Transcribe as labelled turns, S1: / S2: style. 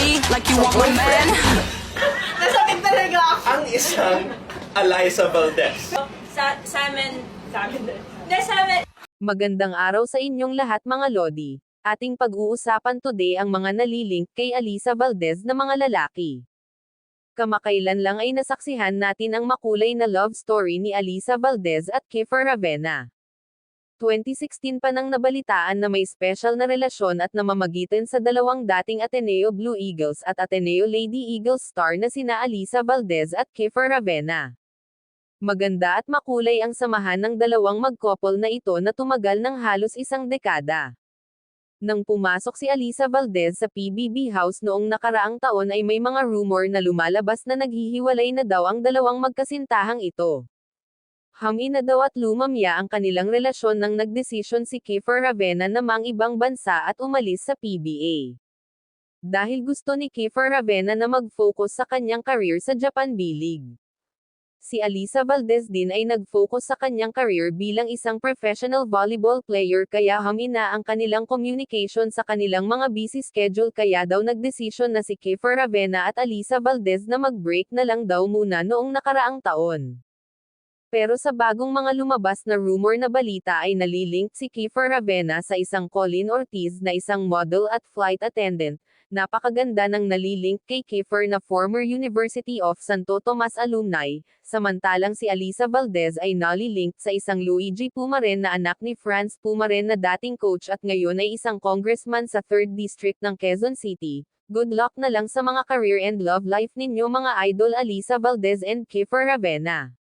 S1: me like you want my man.
S2: Nasakit talaga ako.
S3: Ang isang Eliza Valdez.
S2: Sa, sa amin, sa amin din. Hindi, sa amin.
S4: Magandang araw sa inyong lahat mga Lodi. Ating pag-uusapan today ang mga nalilink kay Alisa Valdez na mga lalaki. Kamakailan lang ay nasaksihan natin ang makulay na love story ni Alisa Valdez at Kiefer Ravena. 2016 pa nang nabalitaan na may special na relasyon at namamagitan sa dalawang dating Ateneo Blue Eagles at Ateneo Lady Eagles star na sina Alisa Valdez at Kiefer Ravena. Maganda at makulay ang samahan ng dalawang magkopol na ito na tumagal ng halos isang dekada. Nang pumasok si Alisa Valdez sa PBB House noong nakaraang taon ay may mga rumor na lumalabas na naghihiwalay na daw ang dalawang magkasintahang ito. Hami na daw at lumamya ang kanilang relasyon nang nagdesisyon si Kiefer Ravena na mang ibang bansa at umalis sa PBA. Dahil gusto ni Kiefer Ravena na mag-focus sa kanyang career sa Japan B-League. Si Alisa Valdez din ay nag-focus sa kanyang career bilang isang professional volleyball player kaya hamina ang kanilang communication sa kanilang mga busy schedule kaya daw nagdesisyon na si Kiefer Ravena at Alisa Valdez na mag-break na lang daw muna noong nakaraang taon. Pero sa bagong mga lumabas na rumor na balita ay nalilink si Kiefer Ravena sa isang Colin Ortiz na isang model at flight attendant, napakaganda ng nalilink kay Kiefer na former University of Santo Tomas alumni, samantalang si Alisa Valdez ay nalilink sa isang Luigi Pumaren na anak ni Franz Pumaren na dating coach at ngayon ay isang congressman sa 3rd District ng Quezon City. Good luck na lang sa mga career and love life ninyo mga idol Alisa Valdez and Kiefer Ravena.